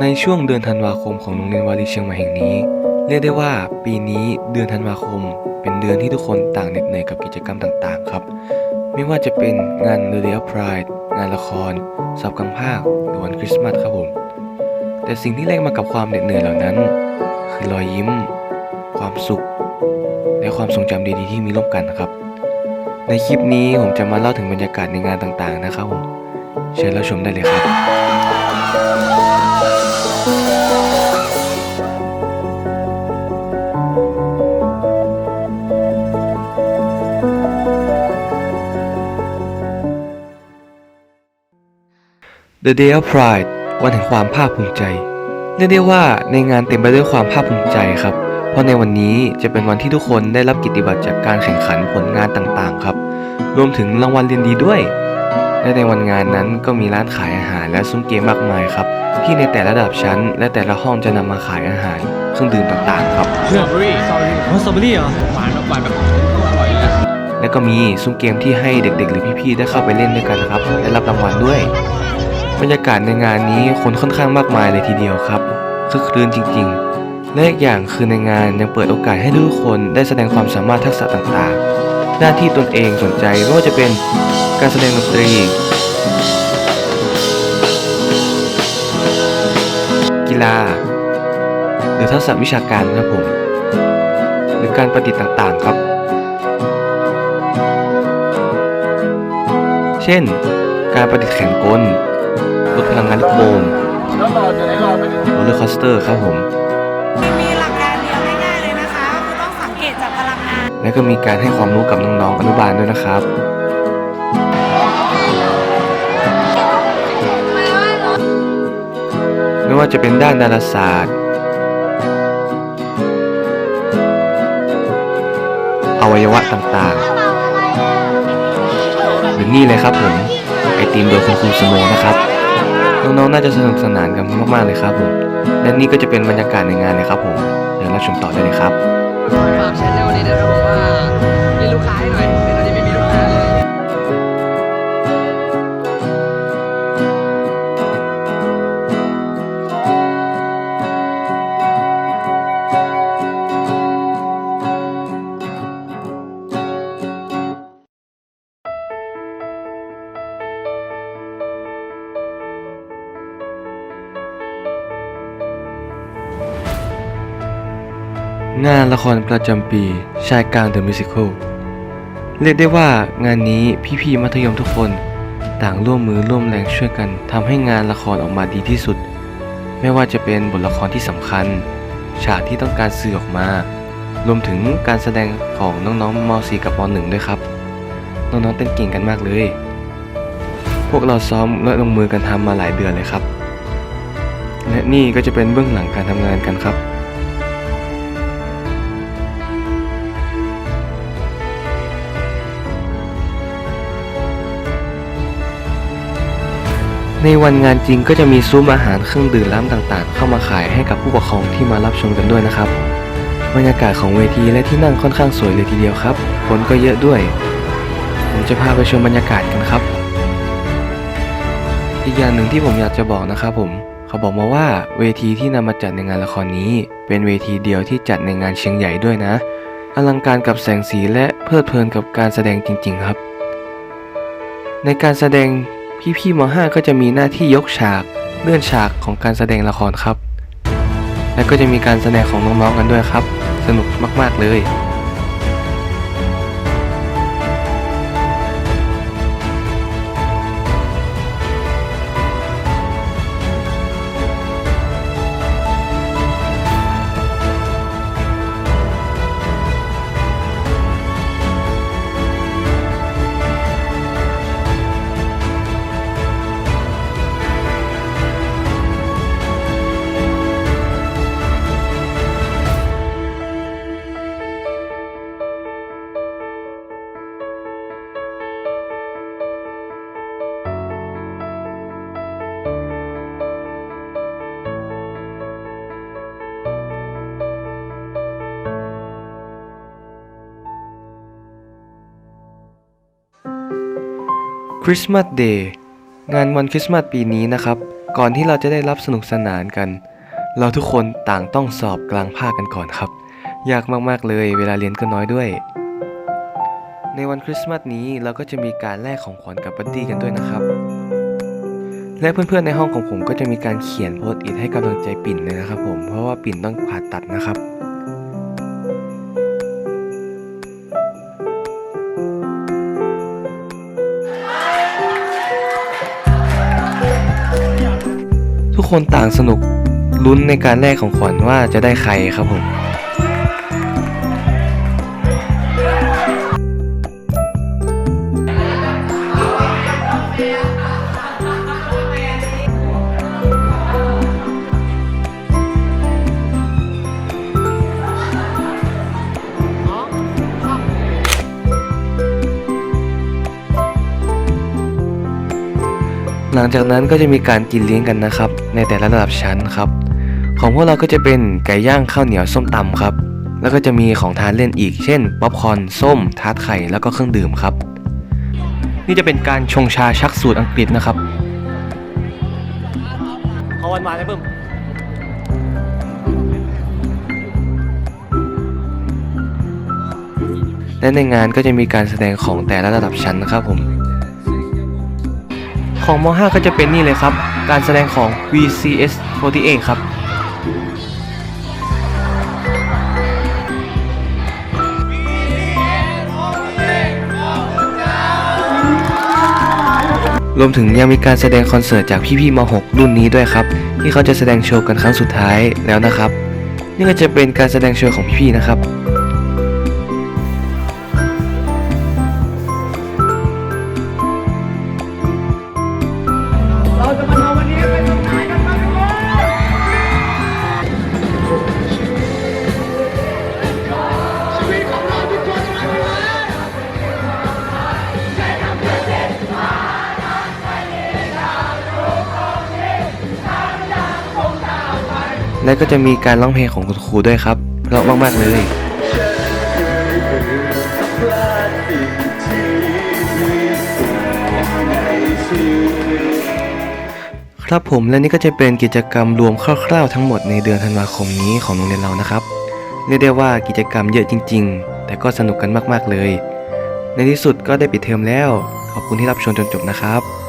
ในช่วงเดือนธันวาคมของโรงเรียนวารีเชียงใหม่แห่งนี้ เรียกได้ว่าปีนี้เดือนธันวาคม เป็นเดือนที่ทุกคนต่างเหน็ดเหนื่อยกับกิจกรรมต่างๆ ครับ ไม่ว่าจะเป็นงาน The Day of Pride งานละครสับกลางภาคหรือวันคริสต์มาสครับผม แต่สิ่งที่แลกมากับความเหน็ดเหนื่อยเหล่านั้น คือรอยยิ้ม ความสุข และความทรงจำดีๆที่มีร่วมกันครับ ในคลิปนี้ผมจะมาเล่าถึงบรรยากาศในงานต่างๆ นะครับผมเชิญรับชมได้เลยครับ The Day of Pride วันแห่งความภาคภูมิใจ เรียกได้ว่าในงานเต็มไปด้วยความภาคภูมิใจครับ เพราะในวันนี้จะเป็นวันที่ทุกคนได้รับกิตติบัตรจากการแข่งขันผลงานต่างๆ ครับ รวมถึงรางวัลเรียนดีด้วย และในวันงานนั้นก็มีร้านขายอาหารและซุ้มเกมมากมายครับ ที่ในแต่ละระดับชั้น และแต่ละห้องจะนำมาขายอาหารเครื่องดื่มต่างๆ ครับสตรอเบอรี่สตรอเบอรี่อ๋อสตรอเบอรี่เหรอหวานแบบหวานแบบอร่อยเลยนะและก็มีซุ้มเกมที่ให้เด็กๆ หรือพี่ๆได้เข้าไปเล่นด้วยกันนะครับ และรับรางวัลด้วย บรรยากาศในงานนี้คนค่อนข้างมากมายเลยทีเดียวครับคึกครื้นจริง ๆ และอีกอย่างคือในงานยังเปิดโอกาสให้ทุกคนได้แสดงความสามารถทักษะต่างๆด้าที่ตนเองสนใจไม่ว่าจะเป็นการแสดงดนตรี กีฬา หรือทักษะวิชาการครับผมหรือการประดิษฐ์ต่างๆครับ เช่น การประดิษฐ์แข่งกล รถพลังงานลูกโป่งแล้วรอจะได้รอไปถึงโรลเลอร์คอสเตอร์ครับผมมีหลักการเดียวง่ายๆเลยนะคะคือต้องสังเกตจากพลังงาน และก็มีการให้ความรู้กับน้องๆอนุบาลด้วยนะครับไม่ว่าจะเป็นด้านดาราศาสตร์ อวัยวะต่างๆหรือนี่เลยครับผม ไอติมโดยคุณครูสโนว์นะครับ น้องๆน่าจะสนุกสนานกันมากๆเลยครับผมและนี่ก็จะเป็นบรรยากาศในงานนะครับผมเดี๋ยวเราชมต่อได้เลยครับฝากชแนลนี้นะครับผมว่ามีลูกค้าให้หน่อยเดี๋ยวเราจะไม่มีลูกค้า งานละครประจำปีชายกลาง The Musical เรียกได้ว่างานนี้พี่ๆมัธยมทุกคน ต่างร่วมมือร่วมแรงช่วยกันทำให้งานละครออกมาดีที่สุด ไม่ว่าจะเป็นบทละครที่สำคัญ ฉากที่ต้องการสื่อออกมา รวมถึงการแสดงของน้องๆม .4 กับม .1 ด้วยครับ น้องๆเต้นเก่งกันมากเลย พวกเราซ้อมและลงมือกันทำมาหลายเดือนเลยครับ และนี่ก็จะเป็นเบื้องหลังการทำงานกันครับ ในวันงานจริงก็จะมีซุ้มอาหารเครื่องดื่มร้านต่างๆ เข้ามาขายให้กับผู้ปกครองที่มารับชมกันด้วยนะครับ บรรยากาศของเวทีและที่นั่งค่อนข้างสวยเลยทีเดียวครับคนก็เยอะด้วย ผมจะพาไปชมบรรยากาศกันครับ อีกอย่างหนึ่งที่ผมอยากจะบอกนะครับผมเขาบอกมาว่าเวทีที่นำมาจัดในงานละครนี้ เป็นเวทีเดียวที่จัดในงานเชียงใหญ่ด้วยนะ อลังการกับแสงสีและเพลิดเพลินกับการแสดงจริง ๆ ครับ ในการแสดง พี่ๆม .5 ก็จะมีหน้าที่ยกฉากเลื่อนฉากของการแสดงละครครับ และก็จะมีการแสดงของน้องๆกันด้วยครับ สนุกมากๆเลย คริสต์มาสเดย์งานวันคริสต์มาสปีนี้นะครับ ก่อนที่เราจะได้รับสนุกสนานกัน เราทุกคนต่างต้องสอบกลางภาคกันก่อนครับ ยากมากๆเลยเวลาเรียนก็น้อยด้วย ในวันคริสต์มาสนี้เราก็จะมีการแลกของขวัญกับบัดดี้กันด้วยนะครับ และเพื่อนๆในห้องของผมก็จะมีการเขียนโพสต์อิทให้กำลังใจปิ่นเลยนะครับ ผมเพราะว่าปิ่นต้องผ่าตัดนะครับ คนต่างสนุกลุ้นในการแลกของขวัญว่าจะได้ใครครับผม หลังจากนั้นก็จะมีการกินเลี้ยงกันนะครับ ในแต่ละระดับชั้นครับ ของพวกเราก็จะเป็นไก่ย่างข้าวเหนียวส้มตำครับ แล้วก็จะมีของทานเล่นอีกเช่น ป๊อปคอร์นส้ม ทาร์ตไข่แล้วก็เครื่องดื่มครับ นี่จะเป็นการชงชาชักสูตรอังกฤษนะครับเขาวันมาได้เพิ่มและในงานก็จะมีการแสดงของแต่ละระดับชั้นนะครับผม ของม .5 ก็จะเป็นนี่เลยครับ การแสดงของ VCS 48ครับรวมถึงยังมีการแสดงคอนเสิร์ตจากพี่ๆม .6 รุ่นนี้ด้วยครับ ที่เขาจะแสดงโชว์กันครั้งสุดท้ายแล้วนะครับ นี่ก็จะเป็นการแสดงโชว์ของพี่ๆนะครับ และก็จะมีการร้องเพลงของคุณครูด้วยครับเพราะมากๆเลยครับผมและนี่ก็จะเป็นกิจกรรมรวมคร่าวๆทั้งหมดในเดือนธันวาคมนี้ของโรงเรียนเรานะครับ เรียกได้ว่ากิจกรรมเยอะจริง ๆ แต่ก็สนุกกันมากๆเลย ในที่สุดก็ได้ปิดเทอมแล้ว ขอบคุณที่รับชมจนจบนะครับ